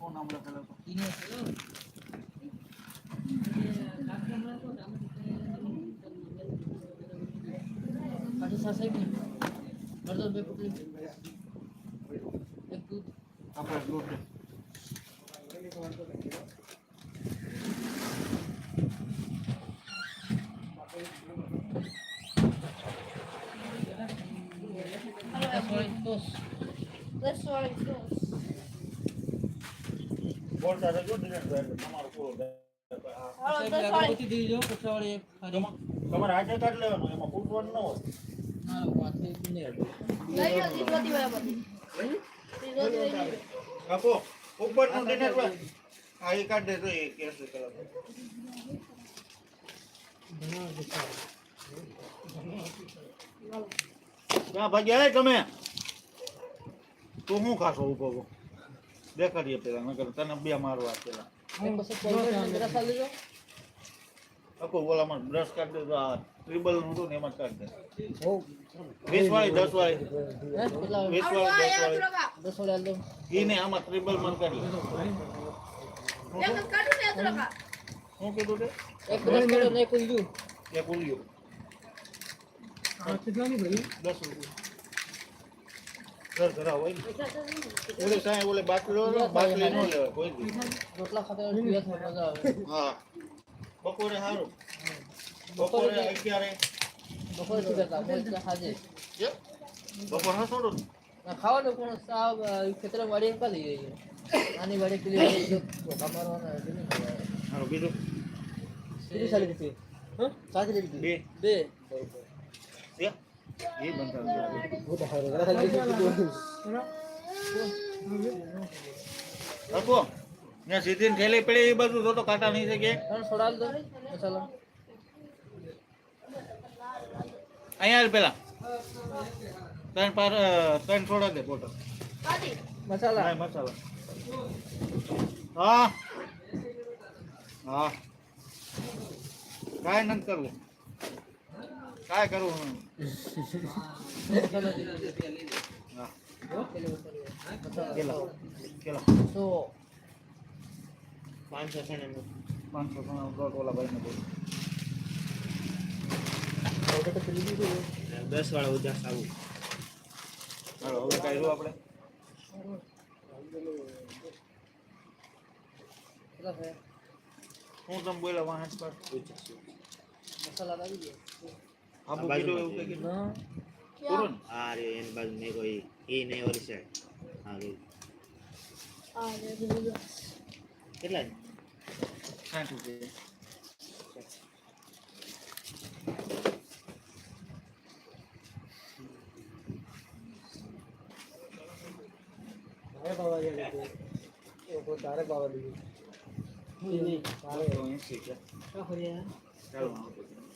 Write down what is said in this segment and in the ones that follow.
Phone હમણાં પેલા તો ઈને થયો. પાછી સાસાઈ ગઈ. અડધો બે પકડી. એક દૂધ. આપણે દૂધ દે. દસ વાળી ટોસ. દસ વાળી ટોસ. બોલતા રહેજો દિનેશભાઈ એટલે તમારું પૂરું થાય. આ હાલો, સાહેબ, દસ આગળ વાળી. ગોતી દેજો, પછી વાળી એક ખારી. તમા- તમારે હાથે કાઢી લેવાનું એમાં. પૂછવાનું ન હોય ના, ઉપરનું દિનેશભાઈ હા એ કાઢી દેજો એ કેસે ક્યાં ભાગ્યા તમે. તું શું ખાશો ઊભો દેખાડીએ પેલા નકર તને બે મારવા પેલા. આખો ઓલામાં બ્રશ કાઢી દેજો આ ટ્રિબલનું હતું ને એમાં કાઢ દે. વીસ વાળી દસ વાળી? વીસ વાળી દસ વાળી દસ વાળી ઈ ને આમાં ટ્રિબલમાં કાઢી કાઢું. શું કીધું તે? એક દસ કિલો ને એક ઉલ્યું. એક ઉલ્યું. દસ રૂપિયા ઘર ઘરા હોય ને ઓલે સાંઈ ઓલે બાટલો બાટલી નો લેવાય કોઈ દી. રોટલા ખાતા હોય મજા આવે. હા. બપોરે સારું બપોરે બપોરે શું કરતા? બપોરે હાજે. બપોર હા ખાવાનું પણ સાવ અ, ખેતરમાં વાડીએ કાઢી લઈએ. નાની વાડીએ પેલી વાડીએ જો ધોકા મારવાના એટલે નહીં ખવાય. સારું બે. કેટલી સાલી સીધી થેલી પડી એ જો તો કાંટા નહીં શકે દો મસાલા અહીંયા પેલા. ત્રણ પાર ત્રણ છોડા દે બોટલ. મસાલા. હા મસાલા. હા. હા. કાંઈ નથી કરવું. કાંઈ કરું સો. પાંચસો છે ને પાંચસો ઘણા ઓલા ભાઈને બોલું. દસ વાળા ઉજાસ આવું. હાલો હવે કાંઈ આપણે? હું તમે બોલ્યા વાંચ પર મસાલા લાવી દે. આબુ બાજુ કીધું એવું કંઈ કીધું ના પૂરું ને આ રે એની બાજુ મેં કોઈ એ નહીં ઓરી છે હા રે આ લે, બીજું. કેટલા છે? સાઠ રૂપિયા તો એંસી છે. ચાલો વાંધો નહીં. દસ કિલો ઘટી કાજે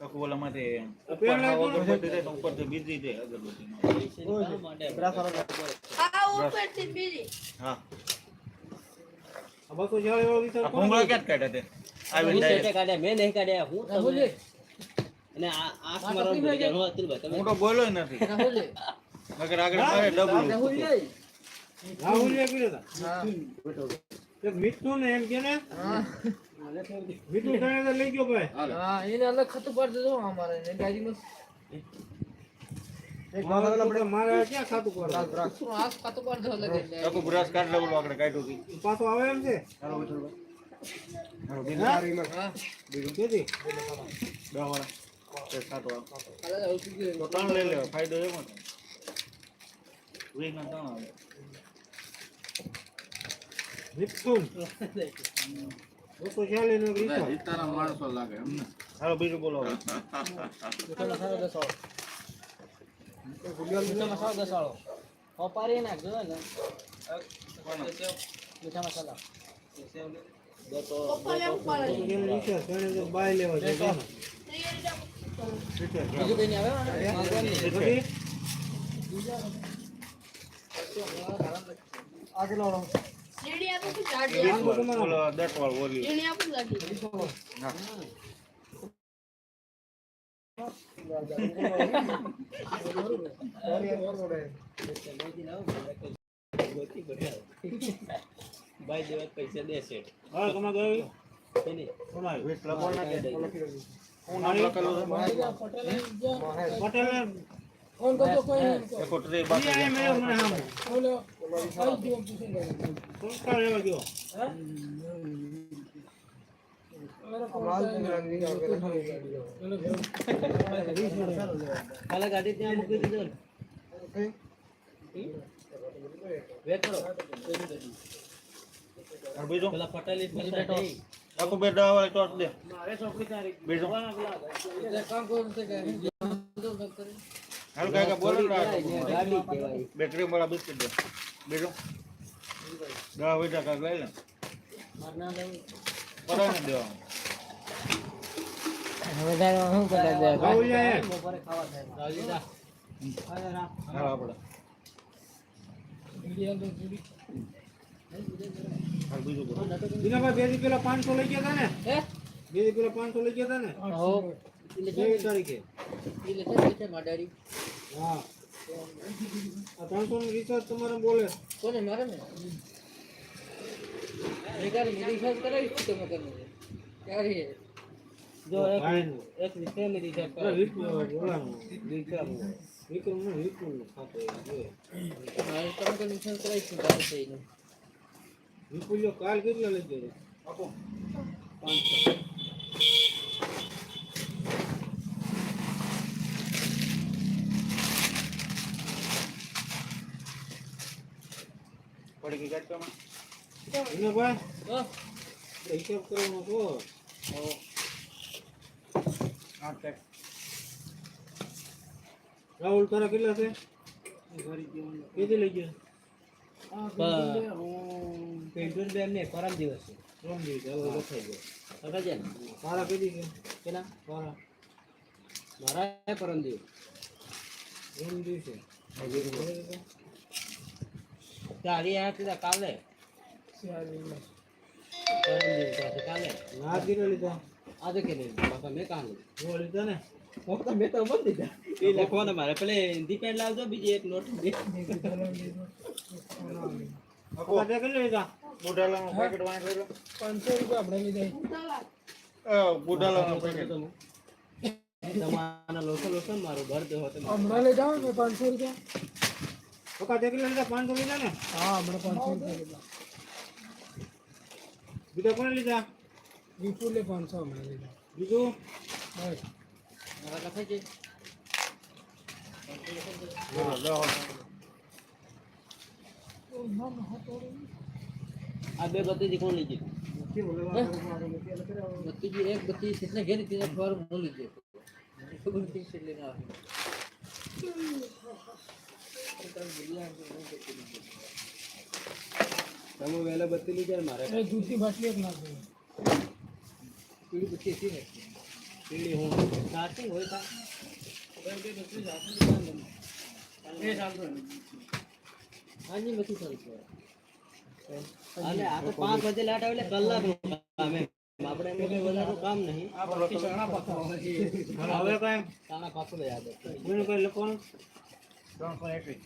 અગરબત્તી અગરબત્તી જાય તો ઉપરથી બીજી જાય અગરબત્તીનો. પૈસાની કામ માટે આ ઉપરથી બીજી. હા. આ ભૂંગળા ક્યાં કાઢ્યા તે? આવી હું કાઢ્યા મેં નહીં કાઢ્યા હું રાહુલ તમે અને આ આંખ ગયા. હું હું તો બોલ્યો નથી. રાહુલ નકર આગળ મારે ડબલું. રાહુલ હા. હા એને અલગ ખતું પાડી દેજો અમારે એને ગાડીમાં શું આ ખાતું પાડી દેજો અલગ એટલે આખું બ્રશ કાઢ ડબલું આગળ કાઢ્યું હતી હાલો વિઠ્ઠલભાઈ. હાલો, બીજું? હા બીજું? દસ વાળા. તે સાતવા કાલે આવું લઈ લેવા ફાયદો એમ તો વીકના ત્રણ આવે વિપુલ લોકો ચાલી નો રીતો હિતારા માણસો લાગે એમને. હાલો બીજું બોલો હવે. મીઠા મસાલો દસ વાળો મીઠા મસાલો દસ વાળો ને મીઠા મસાલા પપ્પાને સીડી આપું છું, ગાડી આપું. બોલો દસ વાળું ઓલી સીડી આપું, ગાડી. ભાઈ જેવા પૈસા દેશે હા કમા એની. કમાય વીસ લખો ને કે હું નામ લખેલું છે પટેલ એકો ટ્રે બાકી ઈ છે. આય મેળો મને સામે સંસ્કાર લેવા ગયો કાલે ગાડી ત્યાં મૂકી દીધો ને વેટ કરો અને બીજું પેલા પટેલી બેઠો આખું બે દવા વાળી ટોર્ચ દે બીજું કામ કરું છે કે હાલ કાંઈ બોલો ને ગાડી કહેવાય બેટરી વાળા બિસ્કિટ દે બીજું દવા વીટા કાંઈક લઈ લે. મારું નામ લેવું પરાને દેવાનું. વધારે શું કરે છે બપોરે ખાવા થાય. રાજીદા આપણે. બીજું બે પેલા પાંચસો લઈ ગયા હતા ને? હે? બે પેલા પાંચસો લઈ ગયા હતા ને? ત્રેવીસ તારીખે એટલે છે માડારી હા આ ત્રણસો નું રિચાર્જ તમારે બોલે કોને મારે ને મેં રિચાર્જ કરાવી તમે કરીને ક્યારે જો એક. એક વિષયની રિચાર્જ બોલાનું. વિક્રમ વિક્રમનું વિપુલનું ખાતું જોઈએ. મારે તમે કોઈ રિચાર્જ કરાવી શું તારે છે એનું વિપુલિયો કાલ કેટલા લઈ ગયો આપો પાંચસો પડી ગઈ ગાડી વિનોભાઈ હો. હિસાબ કરવાનો કહો હા. ટેક રાહુલ તારા કેટલા છે? કેદી લઈ ગયા? પેન્ટુર બેન ને પરમ દિવસ છે. ત્રણ દિવસ હવે લખાઈ ગયો. છે ને? તારા કેદી છે? કેના તારા મારા પરમ દિવસ. ત્રણ દિવસે. તારી આ કીધા કાલે. કાલે ના કેટલા લીધા. આજે કે મેં કાલે જો લીધા ને. ફક્ત મેં તો દીધા. એ લખવાના મારે. પેલે દીપેન લાવજો બીજી એક નોટ દે આપો કેટલા લીધા? બુઢાલાનું પેકેટ વાંચ લો. પાંચસો રૂપિયા આપણે લીધા. પેકેટ તમારા લોસો લોસો મારું ઘર દો તમે. હમણાં લઈ જાઓ પાંચસો રૂપિયા? ओका देख लेना पाँच सौ लीजा ने हाँ बड़ा पाँच सौ लीजा बीटा कौन लीजा विपुल ने पाँच सौ हमने लीजा बीजू बस मेरा कथा जी हाँ लो अब ये बत्ती जी कौन लीजिए बत्ती जी एक बत्ती कितने घेर कितने फॉर्म हो लीजिए लेना તમે વહેલા બત્તી લઈ જાય મારે. દૂધની બાટલી એક નાખો. પીડી પછી એસી રાખી પીડી હું. સાચી હોય તા. હાજી નથી ચાલતું અને આ પાંચ વાગે લાટ આવે એટલે કલાકનું કામ નહીં. હવે કઈ? ચણા ત્રણસો એસી.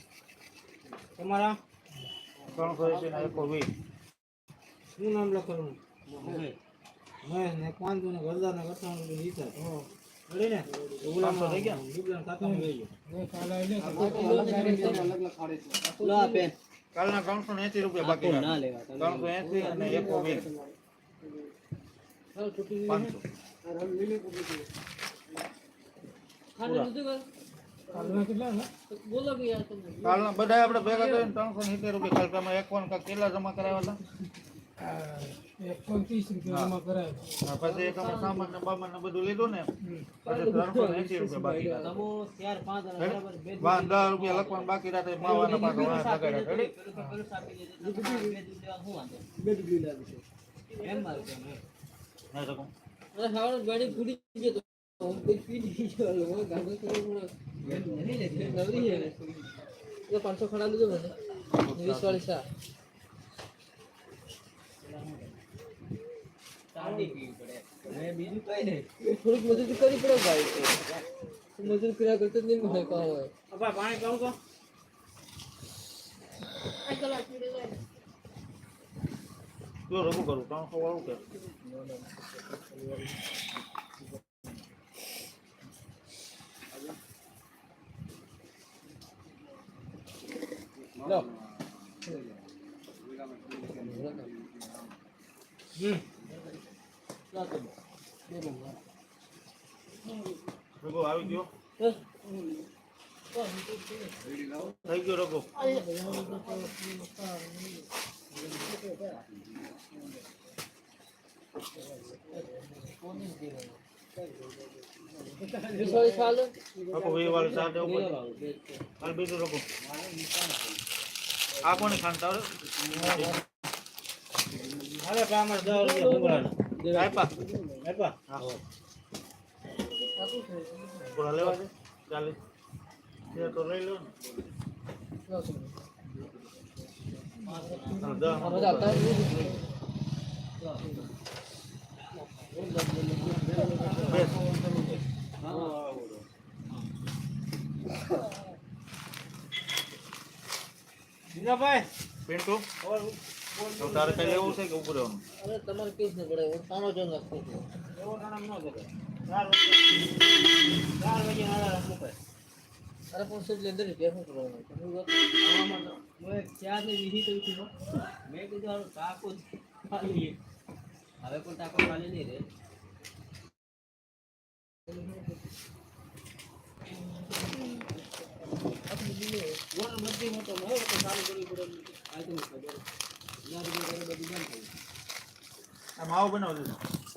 તમારા? ત્રણસો એસી ના એકો વીસ શું નામ લખવાનું? હવે મહેશ ને પાંચસો ને ગરદા ને અઠાણું ને? ઓલામાં થઈ ગયા? ખાતામાં લઈ કાલના ત્રણસો ને એસી રૂપિયા બાકી ના લેવા ત્રણસો એસી અને એકો વીસ. પાંચસો. ખાલી નથી કર. કાલના કેટલા છે? બોલો કે યાર તમે કાલના બધા આપણે ભેગા કરીને ત્રણસો સિત્તેર રૂપિયા કાલ તમે એક કેટલા જમા કરાવ્યા હતા. આ ત્રીસ રૂપિયા જમા કરાય પછી એક અમે સામાન ને બામાન ને બધું લીધું ને. પછી ત્રણસો ને રૂપિયા બાકી દસ રૂપિયા લખવાનું બાકી રહ્યા તો માવાના પાછા લગાડ્યા. રેડી? તો તો કહું. તો તો પાંચસો ખડા લીધો મને વીસ વાળી નહીં. થોડીક મજૂરી કરવી પડે ભાઈ તો મજૂરી કર્યા કરતો નહીં મને પાણી કહું તો જાય જો રઘુ કરું કામ વાળું કે રઘુ આવી ગયો. થઈ ગયો રઘુ. વાળી લો રઘુ વાળી બીજું રઘુ. આ ખાંડ તારે હાલે પામર દસ રૂપિયા ભૂંગળાના. આપ્યા આપ્યા થોડા લેવા દે ચાલે. તે તો લઈ લો ને હા, દસ આ બધા આવતા નથી. બેસ. જીજાભાઈ પિન્ટુ તો તારે કઈ લેવું છે કે ઉપર રહેવાનું અરે તમારે કેસ નહીં પડે હું જો નાખતો છું. એવો નાણાં ન જતો. ચાર વાગે ચાર વાગે નાણાં મુકાય. અરે પણ શું લેન્દર રૂપિયા શું કરવાનું હું એક ચારથી વીસી તો ઉઠી મેં કીધું હારું ટાંકો ખાલી. હવે પણ ટાકો ખાલી નહીં રે બધી મોટો હોય તો ચાલુ કરવી પડે આ તો ખબર બધું બંધ થઈ માવો બનાવી દીધો